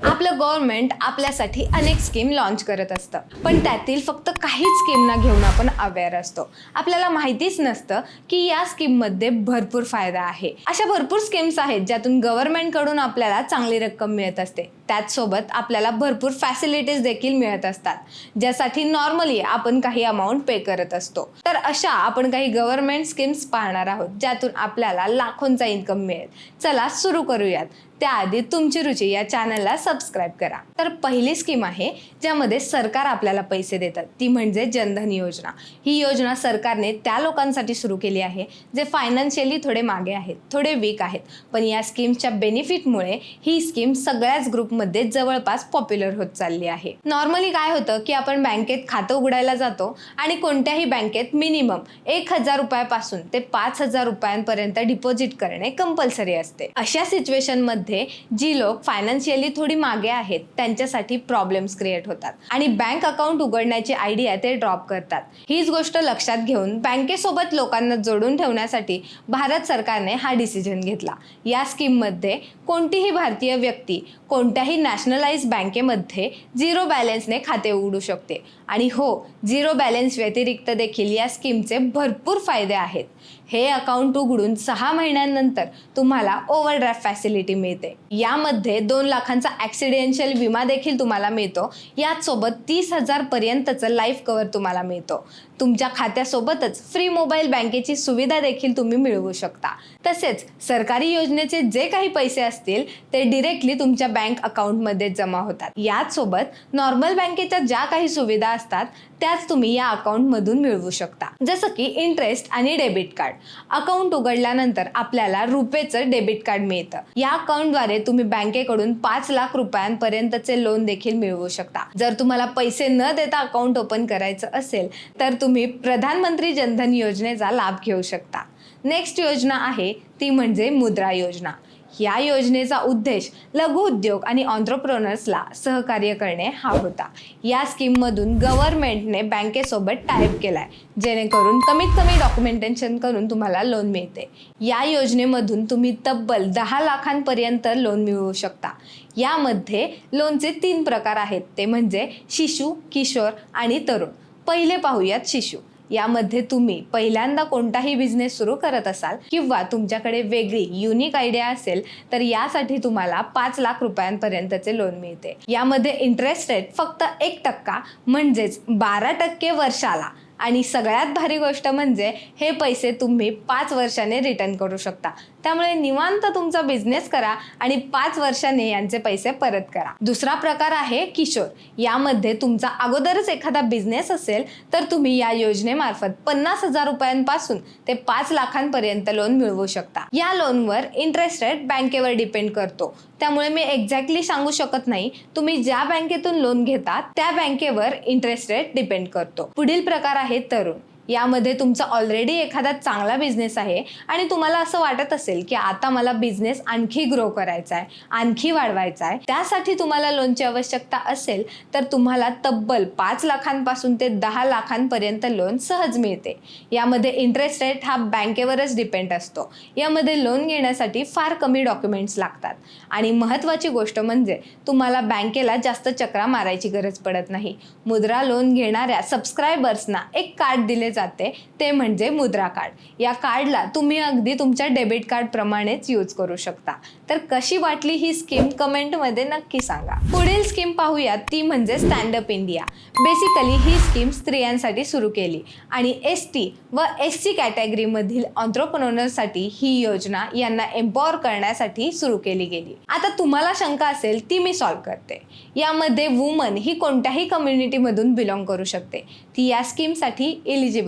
I आपलं government आपल्यासाठी अनेक स्कीम लॉन्च करत असतं. पण त्यातील फक्त काही स्कीमना घेऊन आपण अवेअर असतो. आपल्याला माहितीच नसतं की या स्कीममध्ये भरपूर फायदा आहे. अशा भरपूर स्कीम्स आहेत ज्यातून गव्हर्नमेंटकडून आपल्याला चांगली रक्कम मिळत असते. त्याचसोबत आपल्याला भरपूर फॅसिलिटीज देखील मिळत असतात ज्यासाठी नॉर्मली आपण काही अमाऊंट पे करत असतो. तर अशा आपण काही गव्हर्नमेंट स्कीम्स पाहणार आहोत ज्यातून आपल्याला लाखोंचा इन्कम मिळेल. चला सुरू करूयात. त्याआधी तुमची रुची या चॅनलला सबस्क्राईब करा. तर पहिली स्कीम आहे ज्यामध्ये सरकार आपल्याला पैसे देतात. ती म्हणजे जनधन योजना. ही योजना सरकारने त्या लोकांसाठी सुरू केली आहे जे फायनान्शियली थोडे मागे आहेत थोडे वीक आहेत. पण या स्कीमच्या बेनिफिटमुळे ही स्कीम सगळ्याच ग्रुपमध्ये जवळपास पॉप्युलर होत चालली आहे. नॉर्मली काय होतं की आपण बँकेत खातं उघडायला जातो आणि कोणत्याही बँकेत मिनिमम एक हजार रुपयापासून ते पाच हजार रुपयांपर्यंत डिपॉझिट करणे कंपल्सरी असते. अशा सिच्युएशनमध्ये जी लोक फायनान्शियली थोडी मागे आहेत त्यांच्यासाठी प्रॉब्लेम्स क्रिएट होतात. आणि बँक अकाउंट उघडण्याची आयडिया ते ड्रॉप करतात. हीच गोष्ट लक्षात घेऊन बँकेसोबत लोकांना जोडून ठेवण्यासाठी भारत सरकारने हा डिसिजन घेतला. या स्कीममध्ये कोणतीही भारतीय व्यक्ती कोणत्याही नॅशनलाइज बँकेमध्ये झिरो बॅलन्सने खाते उघडू शकते. आणि हो झिरो बॅलन्स व्यतिरिक्त देखील या स्कीमचे भरपूर फायदे आहेत. हे अकाउंट उघडून सहा महिन्यांनंतर तुम्हाला ओव्हरड्राफ्ट फॅसिलिटी मिळते. यामध्ये दोन लाखांचा ॲक्सिडेन्शियल विमा देखील तुम्हाला मिळतो. याचसोबत तीस हजारपर्यंतचं लाईफ कव्हर तुम्हाला मिळतो. तुमच्या खात्यासोबतच फ्री मोबाईल बँकेची सुविधा देखील तुम्ही मिळवू शकता. तसेच सरकारी योजनेचे जे काही पैसे असतील ते डिरेक्टली तुमच्या बँक अकाउंटमध्ये जमा होतात. याचसोबत नॉर्मल बँकेच्या ज्या काही सुविधा असतात त्याच तुम्ही या अकाउंटमधून मिळवू शकता. जसं की इंटरेस्ट आणि डेबिट कार्ड अकाउंट उघडल्यानंतर आपल्याला रुपेचं डेबिट कार्ड मिळतं. या अकाउंटद्वारे तुम्ही बँकेकडून पाच लाख रुपये रुपयांपर्यंतचे लोन देखील मिळवू शकता. जर तुम्हाला पैसे न देता अकाउंट ओपन करायचं असेल तर तुम्ही प्रधानमंत्री जनधन योजनेचा लाभ घेऊ शकता. नेक्स्ट योजना आहे ती म्हणजे मुद्रा योजना. या योजनेचा उद्देश लघु उद्योग आणि ऑन्ट्रप्रोनर्सला सहकार्य करणे हा होता. या स्कीममधून गव्हर्नमेंटने बँकेसोबत टाईप केला आहे जेणेकरून कमीत कमी डॉक्युमेंटेशन करून तुम्हाला लोन मिळते. या योजनेमधून तुम्ही तब्बल दहा लाखांपर्यंत लोन मिळवू शकता. यामध्ये लोनचे तीन प्रकार आहेत. ते म्हणजे शिशु किशोर आणि तरुण. पहिले पाहूयात शिशु. यामध्ये तुम्ही पहिल्यांदा कोणताही बिझनेस सुरू करत असाल किंवा तुमच्याकडे वेगळी युनिक आयडिया असेल तर यासाठी तुम्हाला पाच लाख रुपयांपर्यंतचे लोन मिळते. यामध्ये इंटरेस्ट रेट फक्त एक टक्का म्हणजेच बारा टक्के वर्षाला. आणि सगळ्यात भारी गोष्ट म्हणजे हे पैसे तुम्ही पाच वर्षाने रिटर्न करू शकता. त्यामुळे निवांत तुमचा बिझनेस करा आणि पाच वर्षाने यांचे पैसे परत करा. दुसरा प्रकार आहे किशोर. यामध्ये तुमचा अगोदरच एखादा बिझनेस असेल तर तुम्ही या योजनेमार्फत पन्नास हजार रुपयांपासून ते पाच लाखांपर्यंत लोन मिळवू शकता. या लोनवर इंटरेस्ट रेट बँकेवर डिपेंड करतो. त्यामुळे मी एक्झॅक्टली सांगू शकत नाही तुम्ही ज्या बँकेतून लोन घेता त्या बँकेवर इंटरेस्ट रेट डिपेंड करतो. पुढील प्रकार आहे तरुण. यामध्ये तुमचा ऑलरेडी एखादा चांगला बिझनेस आहे आणि तुम्हाला असं वाटत असेल की आता मला बिझनेस आणखी ग्रो करायचा आहे आणखी वाढवायचा आहे त्यासाठी तुम्हाला लोनची आवश्यकता असेल तर तुम्हाला तब्बल पाच लाखांपासून ते दहा लाखांपर्यंत लोन सहज मिळते. यामध्ये इंटरेस्ट रेट हा बँकेवरच डिपेंड असतो. यामध्ये लोन घेण्यासाठी फार कमी डॉक्युमेंट्स लागतात. आणि महत्त्वाची गोष्ट म्हणजे तुम्हाला बँकेला जास्त चक्रा मारायची गरज पडत नाही. मुद्रा लोन घेणाऱ्या सबस्क्रायबर्सना एक कार्ड दिले जाते ते म्हणजे मुद्रा कार्ड या कार्डला तुम्ही अगदी तुमच्या डेबिट कार्ड प्रमाणेच यूज करू शकता. तर कशी वाटली ही स्कीम कमेंटमध्ये नक्की सांगा. पुढील स्कीम पाहूया ती म्हणजे स्टँडअप इंडिया बेसिकली ही स्कीम स्त्रियांसाठी सुरू केली. आणि एस टी व एस सी कॅटेगरीमधील ऑन्ट्रप्रोनरसाठी ही योजना यांना एम्पॉवर करण्यासाठी सुरू केली गेली. आता तुम्हाला शंका असेल ती मी सॉल्व्ह करते. यामध्ये वुमन ही कोणत्याही कम्युनिटीमधून बिलॉंग करू शकते. ती या स्कीमसाठी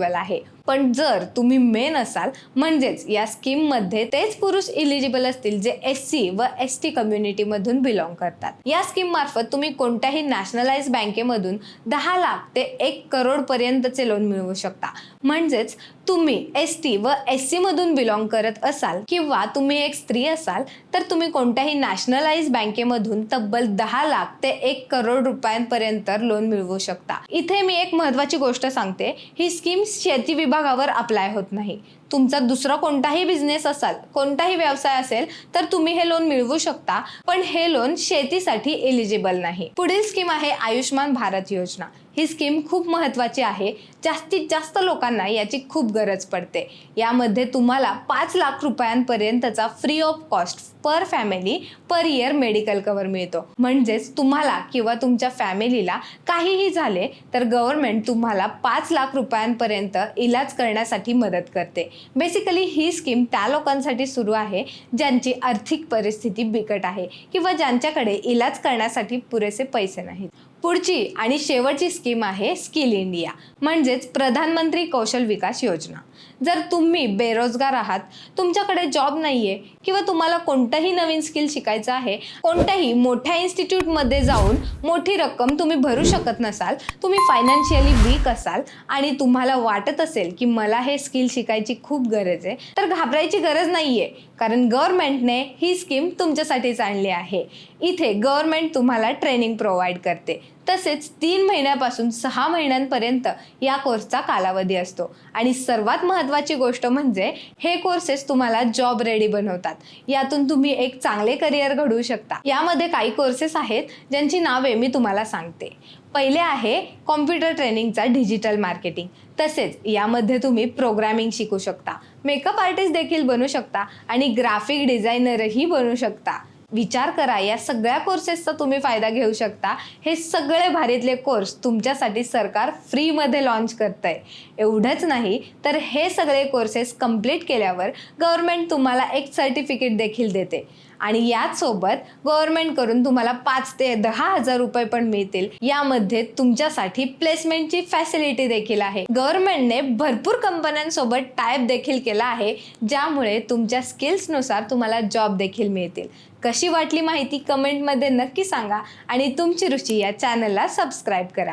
इलिजिबल आहे. पण जर तुम्ही मेन असाल म्हणजेच या स्कीममध्ये तेच पुरुष इलिजिबल असतील जे एस सी व एस टी कम्युनिटीमधून बिलॉंग करतात. या स्कीम मार्फत तुम्ही कोणत्याही नॅशनलाइज बँकेमधून दहा लाख ते एक करोड पर्यंतचे लोन मिळवू शकता. म्हणजेच तुम्ही एस टी व एस सी मधून बिलॉंग करत असाल किंवा तुम्ही एक स्त्री असाल तर तुम्ही कोणत्याही नॅशनलाइज बँकेमधून तब्बल दहा लाख ते एक करोड रुपयांपर्यंत लोन मिळवू शकता. इथे मी एक महत्वाची गोष्ट सांगते. ही स्कीम शेती विभागावर अप्लाय होत नाही. तुमचा दुसरा कोणताही बिझनेस असाल कोणताही व्यवसाय असेल तर तुम्ही हे लोन मिळवू शकता. पण हे लोन शेतीसाठी एलिजिबल नाही. पुढील स्कीम आहे आयुष्यमान भारत योजना. ही स्कीम खूप महत्त्वाची आहे. जास्तीत जास्त लोकांना याची खूप गरज पडते. यामध्ये तुम्हाला पाच lakh रुपयांपर्यंतचा free of cost per family per year medical cover मिळतो. म्हणजेच तुम्हाला किंवा तुमच्या फॅमिलीला काहीही झाले तर गव्हर्नमेंट तुम्हाला पाच लाख रुपयांपर्यंत इलाज करण्यासाठी मदत करते. बेसिकली ही स्कीम त्या लोकांसाठी सुरू आहे ज्यांची आर्थिक परिस्थिती बिकट आहे किंवा ज्यांच्याकडे इलाज करण्यासाठी पुरेसे पैसे नाहीत. पुढची आणि शेवटची स्कीम आहे स्किल इंडिया म्हणजेच प्रधानमंत्री कौशल विकास योजना. जर तुम्ही बेरोजगार आहात तुमच्याकडे जॉब नाही आहे किंवा तुम्हाला कोणतंही नवीन स्किल शिकायचं आहे कोणत्याही मोठ्या इन्स्टिट्यूटमध्ये जाऊन मोठी रक्कम तुम्ही भरू शकत नसाल तुम्ही फायनान्शियली वीक असाल आणि तुम्हाला वाटत असेल की मला हे स्किल शिकायची खूप गरज आहे तर घाबरायची गरज नाही आहे कारण गव्हर्नमेंटने ही स्कीम तुमच्यासाठीच आणली आहे. इथे गव्हर्नमेंट तुम्हाला ट्रेनिंग प्रोव्हाइड करते. तसेच तीन महिन्यापासून सहा महिन्यांपर्यंत या कोर्सचा कालावधी असतो. आणि सर्वात महत्त्वाची गोष्ट म्हणजे हे कोर्सेस तुम्हाला जॉब रेडी बनवतात. यातून तुम्ही एक चांगले करिअर घडवू शकता. यामध्ये काही कोर्सेस आहेत ज्यांची नावे मी तुम्हाला सांगते. पहिले आहे कॉम्प्युटर ट्रेनिंगचा डिजिटल मार्केटिंग तसेच यामध्ये तुम्ही प्रोग्रॅमिंग शिकू शकता. मेकअप आर्टिस्ट देखील बनू शकता आणि ग्राफिक डिझायनरही बनू शकता. विचार करा या सगळ्या कोर्सेसचा तुम्ही फायदा घेऊ शकता. हे सगळे भारीतले कोर्स तुमच्यासाठी सरकार फ्रीमध्ये लॉन्च करत आहे एवढंच नाही तर हे सगळे कोर्सेस कंप्लीट केल्यावर गव्हर्नमेंट तुम्हाला एक सर्टिफिकेट देखील देते. आणि याचसोबत गव्हर्नमेंटकडून तुम्हाला पाच ते दहा हजार रुपये पण मिळतील. यामध्ये तुमच्यासाठी प्लेसमेंटची फॅसिलिटी देखील आहे. गव्हर्नमेंटने भरपूर कंपन्यांसोबत टाईप देखील केला आहे ज्यामुळे तुमच्या स्किल्सनुसार तुम्हाला जॉब देखील मिळतील. कशी वाटली माहिती कमेंटमध्ये नक्की सांगा आणि तुमची रुची या चॅनलला सबस्क्राईब करा.